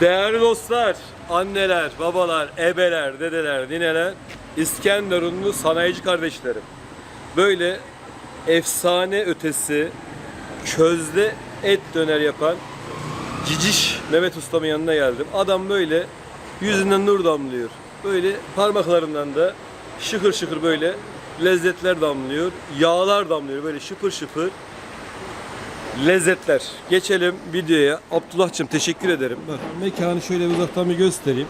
Değerli dostlar, anneler, babalar, ebeler, dedeler, nineler, İskenderunlu sanayici kardeşlerim. Böyle efsane ötesi közde et döner yapan Ciciş Mehmet Usta'mın yanına geldim. Adam böyle yüzünden nur damlıyor. Böyle parmaklarından da şıkır şıkır böyle lezzetler damlıyor. Yağlar damlıyor böyle şıpır şıpır lezzetler. Geçelim videoya. Abdullah'cığım teşekkür ederim. Bak mekanı şöyle bir uzaktan bir göstereyim.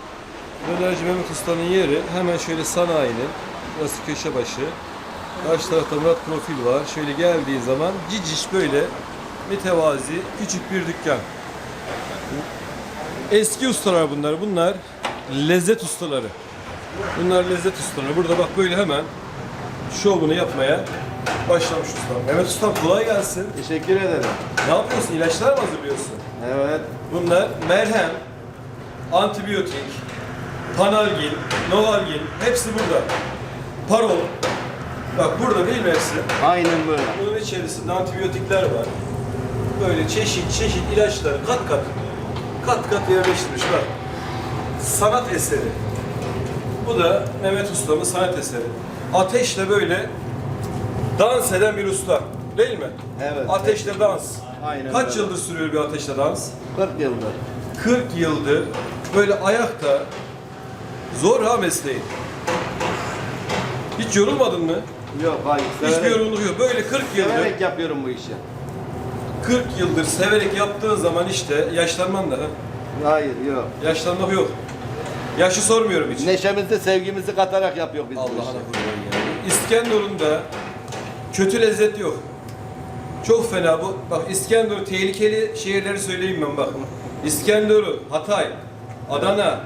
Dönerci Mehmet Usta'nın yeri hemen şöyle sanayinin. Burası köşe başı. Karşı tarafta Murat Profil var. Şöyle geldiği zaman ciciş böyle mütevazi küçük bir dükkan. Eski ustalar bunlar. Bunlar lezzet ustaları. Bunlar lezzet ustaları. Burada bak böyle hemen şovunu yapmaya başlamış ustam. Mehmet ustam kolay gelsin. Teşekkür ederim. Ne yapıyorsun? İlaçlar mı hazırlıyorsun? Evet. Bunlar merhem, antibiyotik, panalgin, novalgin hepsi burada. Parol. Bak burada değil mi hepsi? Aynen böyle. Bunun içerisinde antibiyotikler var. Böyle çeşit çeşit ilaçları kat kat kat kat yerleştirmiş bak. Sanat eseri. Bu da Mehmet Usta'mın sanat eseri. Ateşle böyle dans eden bir usta. Değil mi? Evet. Ateşle dans. Aynen Kaç öyle. yıldır sürüyor bir ateşle dans? 40 yıldır. 40 yıldır böyle ayakta zor ha mesleği. Hiç yorulmadın mı? Yok hayır. Hiçbir Severek, yorgunluk yok. Böyle 40 yıldır severek yapıyorum bu işi. 40 yıldır severek yaptığın zaman işte yaşlanman da ha. Hayır yok. Yaşlanmak yok. Yaşı sormuyorum hiç. Neşemizi, sevgimizi katarak yapıyor biz bu Allah'ına işi. kurban ya. İskenderun'da kötü lezzet yok. Çok fena bu. Bak İskenderun tehlikeli şehirleri söyleyeyim ben bak. İskenderun, Hatay, Adana,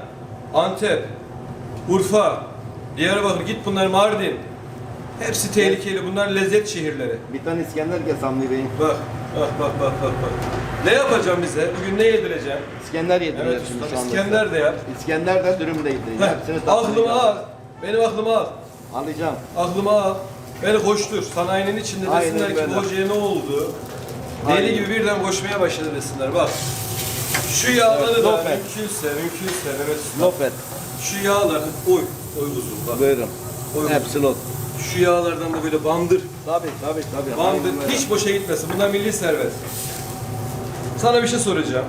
Antep, Urfa, Diyarbakır git bunlar Mardin. Hepsi tehlikeli. Bunlar lezzet şehirleri. Bir tane İskender kes Hamdi Bey'in. Bak, bak, bak, bak, bak, bak. Ne yapacağım bize? Bugün ne yedireceğim? İskender yedireceğiz Evet, şimdi usta, şu anda. İskender de yap. İskender de dürüm de yedireceğiz. Heh, Hepsini aklıma tatlayacağız. al. Benim aklıma al. Alacağım. Aklıma al. Beni koştur. Sanayinin içinde Aynen desinler ki böyle. hocaya ne oldu? Deli Aynen. gibi birden koşmaya başladı desinler. Bak. Şu yağları Evet, da lopet. mümkünse, mümkünse Mehmet Usta. Lopet. Şu yağları, oy, oy kuzum bak. Buyurun. Oy, Hepsi lot. Şu yağlardan da böyle bandır. Tabii tabii tabii. Bandır. Aynen böyle. Hiç boşa gitmesin. Bunlar milli servet. Sana bir şey soracağım.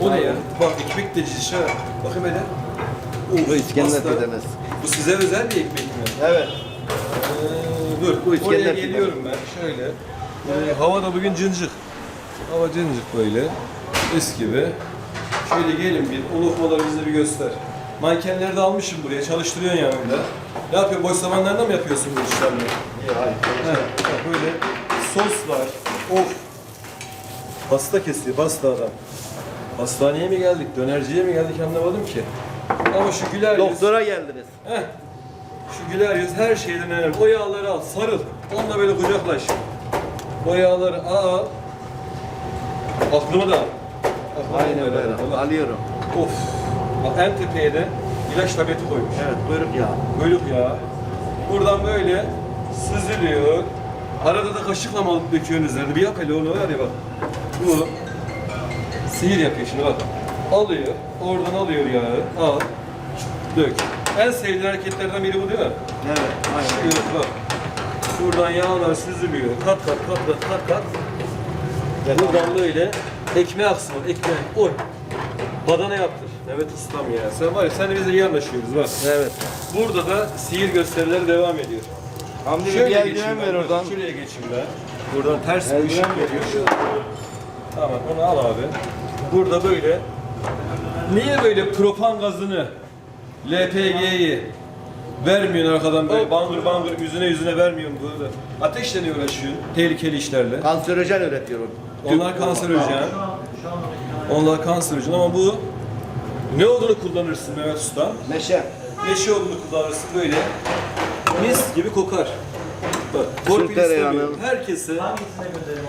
O ne ya? Bak ekmek de cici. Bakayım hele. Of, Bu İskender pidemiz. Bu size özel bir ekmek mi? Evet. Ee, dur, Bu oraya geliyorum ben. Şöyle. Ee, hava da bugün cıncık. Hava cıncık böyle. Mis gibi. Şöyle gelin bir, o lokmaları bize bir göster. Mankenleri de almışım buraya, çalıştırıyorsun yanımda. Ne yapıyorsun, boş zamanlarında mı yapıyorsun bu işlemleri? İyi hayır. He, bak böyle sos var. Of. Pasta kesiyor, pasta adam. Hastaneye mi geldik, dönerciye mi geldik anlamadım ki. Ama şu güler yüz. Doktora geldiniz. Heh. Güler yüz her şeyden önemli. O yağları al, sarıl. Onunla böyle kucaklaş. O yağları al. Aklımı da al. Aklımı Aynen böyle. Allah. Alıyorum. Of. Bak en tepeye de ilaç tableti koymuş. Evet kuyruk yağı. Bölük ya. Buradan böyle süzülüyor. Arada da kaşıkla mı alıp döküyorsun üzerine? Bir yap hele onu var ya bak. Bu sihir yapıyor şimdi bak. Alıyor, oradan alıyor yağı, al, dök. En sevdiğin hareketlerden biri bu değil mi? Evet. Aynen. Şöyle bak. Buradan yağlar süzülüyor. Kat kat kat kat kat kat. Buradan böyle ekmeğe aksın. Ekmeğe oy. Badana yaptır. Evet ustam ya. Sen var ya sen de bizle iyi anlaşıyoruz bak. Evet. Burada da sihir gösterileri devam ediyor. Hamdi Şöyle bir eldiven ver oradan. Şuraya geçeyim ben. Buradan ters bir ışık ver. veriyor. Tamam onu al abi. Burada böyle niye böyle propan gazını LPG'yi vermiyorsun arkadan böyle bangır bangır yüzüne yüzüne vermiyorsun böyle. Ateşle ne uğraşıyorsun? Tehlikeli işlerle. Kanserojen üretiyor o. Onlar kanserojen. Onlar kanserojen ama bu ne olduğunu kullanırsın Mehmet Usta? Meşe. Neşe olduğunu kullanırsın böyle mis gibi kokar. Bak, torpil tereyağını. istemiyorum. Herkese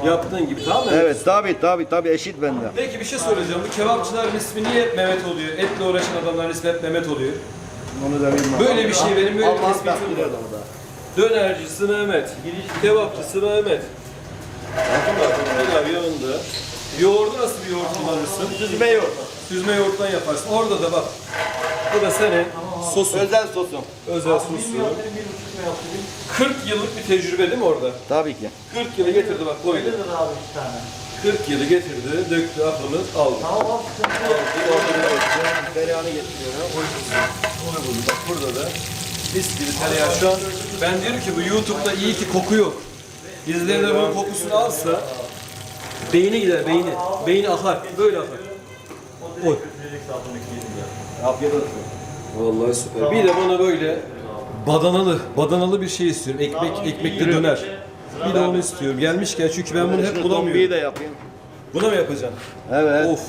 yaptığın gibi tamam mı? Evet tabi tabi tabi eşit bende. Peki bir şey soracağım. Bu kebapçıların ismi niye hep Mehmet oluyor? Etle uğraşan adamların ismi hep Mehmet oluyor. Onu da bilmem. Böyle bir şey benim böyle bir Allah tespitim takdir var. adamı da. Dönercisi Mehmet, kebapçısı Mehmet. Pilav yanında. Yoğurdu nasıl bir yoğurt kullanırsın? Süzme yoğurt. Süzme yoğurttan yaparsın. Orada da bak. Bu da senin sosun. Özel sosum. Özel sosu. 40 yıllık bir tecrübe değil mi orada? Tabii ki. 40 yılı getirdi bak koydu. Nedir abi iki tane? 40 yılı getirdi, döktü, aklını aldı. Tamam abi. Tereyağını getiriyorum. Bak burada da mis gibi tereyağı. Şu an ben diyorum ki bu YouTube'da iyi ki koku yok. De bunun kokusunu alsa beyni gider, beyni. Beyni akar, böyle akar. Oy. Afiyet olsun. Vallahi süper. Bir de bana böyle badanalı, badanalı bir şey istiyorum. Ekmek, ekmekli döner. Bir de onu istiyorum. Gelmişken çünkü ben bunu hep bulamıyorum. de yapayım. Buna mı yapacaksın? Evet. Of.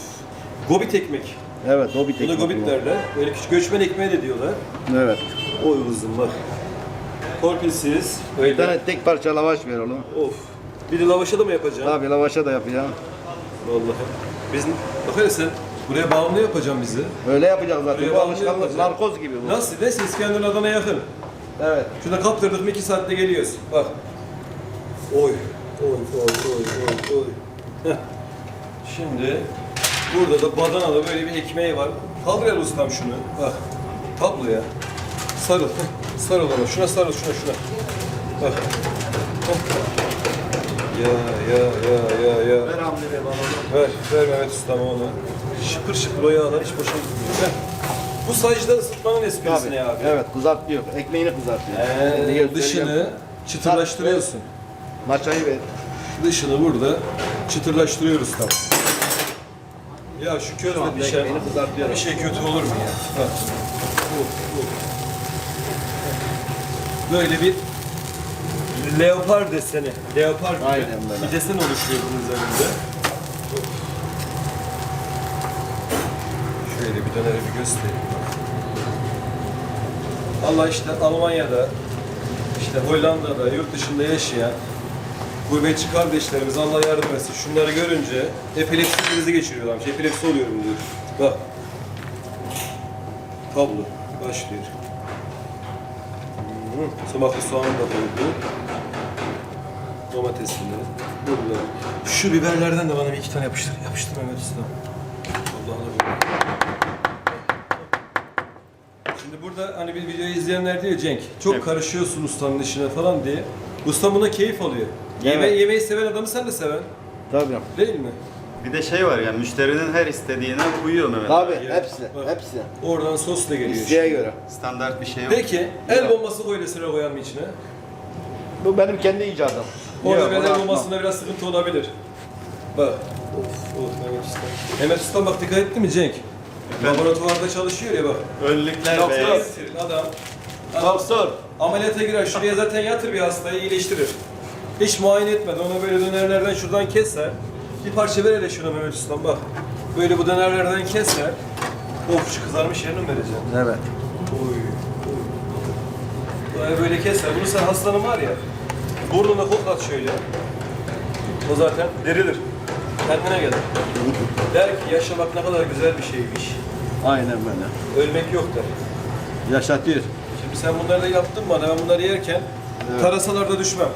Gobit ekmek. Evet o bir Buna gobit bu. derler. Böyle küçük göçmen ekmeği de diyorlar. Evet. Oy kızım bak. Torpilsiz. Bir Öyle. tane tek parça lavaş ver oğlum. Of. Bir de lavaşa da mı yapacaksın? Tabii lavaşa da yapacağım. Vallahi. Biz bak hele sen buraya bağımlı yapacaksın bizi. Öyle yapacağız zaten. Buraya Bu bağımlı alışkanlık yapacağız. narkoz gibi bu. Nasıl? Neyse İskenderun Adana yakın. Evet. Şurada kaptırdık mı iki saatte geliyoruz. Bak. Oy. Oy oy oy oy oy. Heh. Şimdi burada da badanalı böyle bir ekmeği var. Kaldır el ustam şunu. Bak. Tablo ya. Sarıl. Sarıl ona. Şuna sarıl şuna şuna. Bak. Heh. Ya ya ya ya ya. Ver Hamdi Bey bana. Ver, ver Mehmet Usta'ma onu. Şıpır şıpır o yağlar hiç boşa gitmiyor. Ver. Bu sajda ısıtmanın esprisi Tabii. ne abi? Evet kızartıyor. Ekmeğini kızartıyor. Ee, dışını çıtırlaştırıyorsun. Maçayı ver. Dışını burada çıtırlaştırıyoruz tam. Ya şu közle Tamam, pişen ekmeğini bir şey kötü olur mu ya? Bak. Bu, bu. Böyle bir leopar deseni, leopar gibi Aynen böyle. bir desen oluşuyor bunun üzerinde. Şöyle bir döneri bir göstereyim. Allah işte Almanya'da, işte Hollanda'da, yurt dışında yaşayan gurbetçi kardeşlerimiz Allah yardım etsin. Şunları görünce epilepsi krizi geçiriyorlarmış. Epilepsi oluyorum diyor. Bak. Tablo başlıyor. Hmm, Sumaklı soğanı da koydu. Domatesini. Burada. Şu biberlerden de bana bir iki tane yapıştır. Yapıştır Mehmet Usta. Allah'ına Şimdi burada hani bir videoyu izleyenler diyor Cenk, çok karışıyorsun ustanın işine falan diye. Ustam buna keyif alıyor. Yeme Evet. yemeği seven adamı sen de seven. Tabii. Değil mi? Bir de şey var yani müşterinin her istediğine uyuyor Mehmet. Tabii hepsi. bak. Hepsi. Oradan sos da geliyor. İsteğe işte. göre. Standart bir şey yok. Peki el bombası koy da sıra koyalım içine. Bu benim kendi icadım. Orada atmam. bombasında biraz sıkıntı olabilir. Bak. Of, of Mehmet Usta. Mehmet Usta bak dikkat etti mi Cenk? Laboratuvarda çalışıyor ya bak. Önlükler Doktor beyaz. adam. Doktor. Ameliyata girer, şuraya zaten yatır bir hastayı iyileştirir. Hiç muayene etmeden ona böyle dönerlerden şuradan keser. Bir parça ver hele şuna Mehmet Ustam bak. Böyle bu dönerlerden keser. Of şu kızarmış yerini mi vereceğim? Evet. Oy. oy. Böyle böyle keser. Bunu sen hastanın var ya. Burnuna koklat şöyle. O zaten derilir. Kendine gelir. Der ki yaşamak ne kadar güzel bir şeymiş. Aynen böyle. Ölmek yok der. Yaşatıyor. Şimdi sen bunları da yaptın bana. Ben bunları yerken tarasalarda düşmem.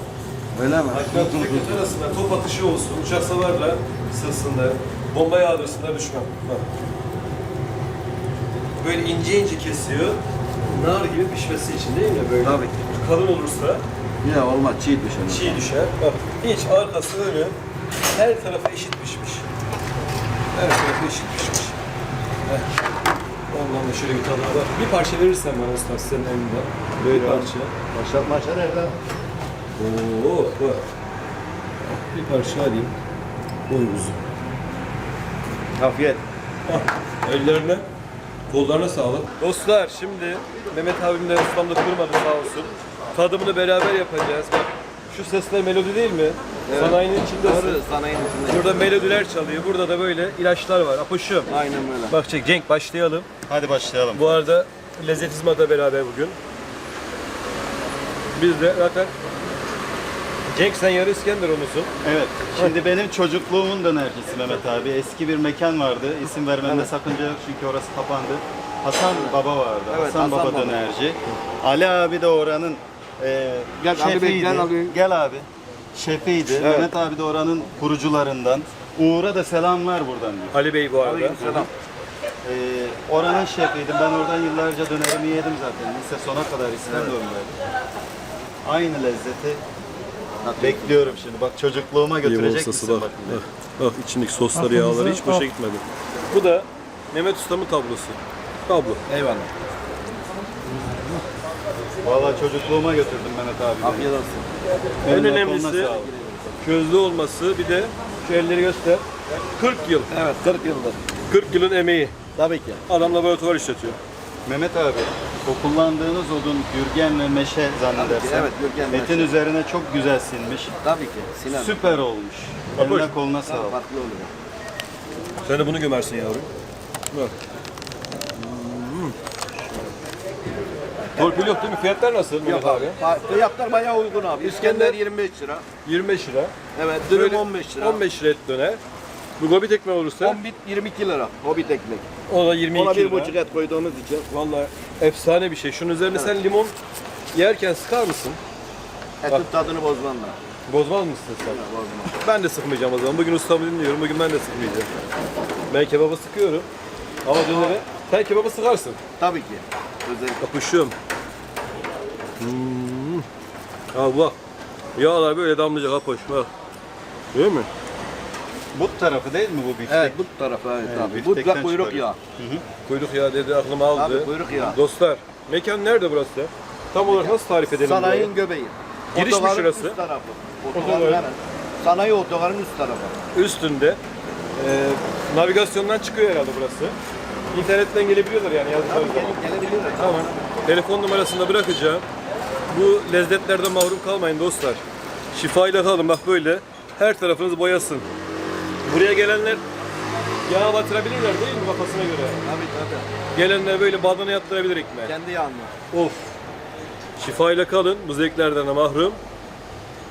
Öyle mi? Hatta tüfekle arasında top atışı olsun, uçak savarla sırasında, bomba yağdırsınlar düşmem. Bak. Böyle ince ince kesiyor. Nar gibi pişmesi için değil mi böyle? Tabii. Kalın olursa Ya olmaz çiğ düşer. çiğ düşer. Bak hiç arkası önü her tarafı eşit pişmiş. Her tarafı eşit pişmiş. Heh. Ondan da şöyle bir tadına bak. Bir parça verirsen bana usta senin elinden. Böyle bir parça. Maşa, maşa nerede? Oo, bak. Bir parça alayım. Boy uzun. Afiyet. Ellerine, kollarına sağlık. Dostlar şimdi Mehmet abim de ustam da kırmadı sağ olsun. Tadımını beraber yapacağız. Bak şu sesler melodi değil mi? Sanayinin içindesin. Doğru sanayinin içinde. Burada melodiler çalıyor. Burada da böyle ilaçlar var. Apoşum. Aynen böyle. Bak çek Cenk başlayalım. Hadi başlayalım. Bu arada Lezzet Hizmet'e beraber bugün. Biz de zaten Cenk sen yarı İskenderunlusun. Evet. Şimdi benim çocukluğumun dönercisi Mehmet abi. Eski bir mekan vardı. İsim vermemde sakınca yok çünkü orası kapandı. Hasan Baba vardı. Evet, Hasan, Hasan Baba, Baba. dönerci. Ali abi de oranın e, Gel Bey, şefiydi. gel Ali. Gel abi. Şefiydi. Evet. Mehmet abi de oranın kurucularından. Uğur'a da selamlar buradan diyor. Ali Bey bu arada. Aleykümselam. Ee, oranın şefiydim. Ben oradan yıllarca dönerimi yedim zaten. Lise sona kadar İskenderun'daydım. Aynı lezzeti bekliyorum şimdi. Bak çocukluğuma götürecek misin? bak. Bak. Bak, bak içindeki sosları, Aklınıza yağları hiç boşa al. gitmedi. Bu da Mehmet Usta'mın tablosu. Tablo. Eyvallah. Vallahi çocukluğuma götürdüm Mehmet abi. Afiyet olsun. En önemlisi közlü olması bir de şu elleri göster. 40 yıl. Evet 40 yıldır. 40 yılın emeği. Tabii ki. Adam laboratuvar işletiyor. Mehmet abi, o kullandığınız odun gürgen ve meşe zannedersem. Evet, gürgen, Etin meşe. üzerine çok güzel sinmiş. Tabii ki. Sinan. Süper olmuş. Babuş. Eline koluna sağlık. Farklı oluyor. Sen de bunu gömersin yavrum. Bak. Torpil yok değil mi? Fiyatlar nasıl Mehmet abi? Fiyatlar bayağı uygun abi. İskender 25 lira. 25 lira. Evet, dürüm Böyle 15 lira. 15 lira et döner. Bu gobi tekme olursa Bombit 22 lira. Hobbit ekmek. o da 22 Ona bir lira. buçuk et koyduğumuz için. Vallahi efsane bir şey. Şunun üzerine sen limon yerken sıkar mısın? Etin tadını bozmam da. Bozmaz mısın sen? Bozmam. Ben de sıkmayacağım o zaman. Bugün ustamı dinliyorum. Bugün ben de sıkmayacağım. Ben kebaba sıkıyorum. Ama dönere sen kebaba sıkarsın. Tabii ki. Özellikle. Kapışım. Hmm. Al bak. Yağlar böyle damlayacak apoş bak. Değil mi? But tarafı değil mi bu biftek? Evet bu tarafa evet, Evet, abi. Bu biftekten da kuyruk yağı. Kuyruk yağı dedi aklıma aldı. Abi kuyruk yağı. Dostlar mekan nerede burası? Tam olarak nasıl tarif edelim Sanayinin göbeği. Giriş mi Otogarın şurası? Üst tarafı. Otogarın. Otogarın. Sanayi otogarın üst tarafı. burayı? Üstünde. Ee, navigasyondan çıkıyor herhalde burası. İnternetten gelebiliyorlar yani yazdıkları zaman. gelebiliyorlar. Tamam. Telefon numarasını da bırakacağım. Bu lezzetlerden mahrum kalmayın dostlar. Şifayla kalın bak böyle. Her tarafınız boyasın. Buraya gelenler yağ batırabilirler değil mi kafasına göre? Tabii tabii. Gelenler böyle badana yattırabilir ekmeğe. Kendi yağında. Of. Şifayla kalın. Bu zevklerden de mahrum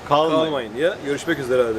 Kalmayın. kalmayın ya. Görüşmek üzere hadi.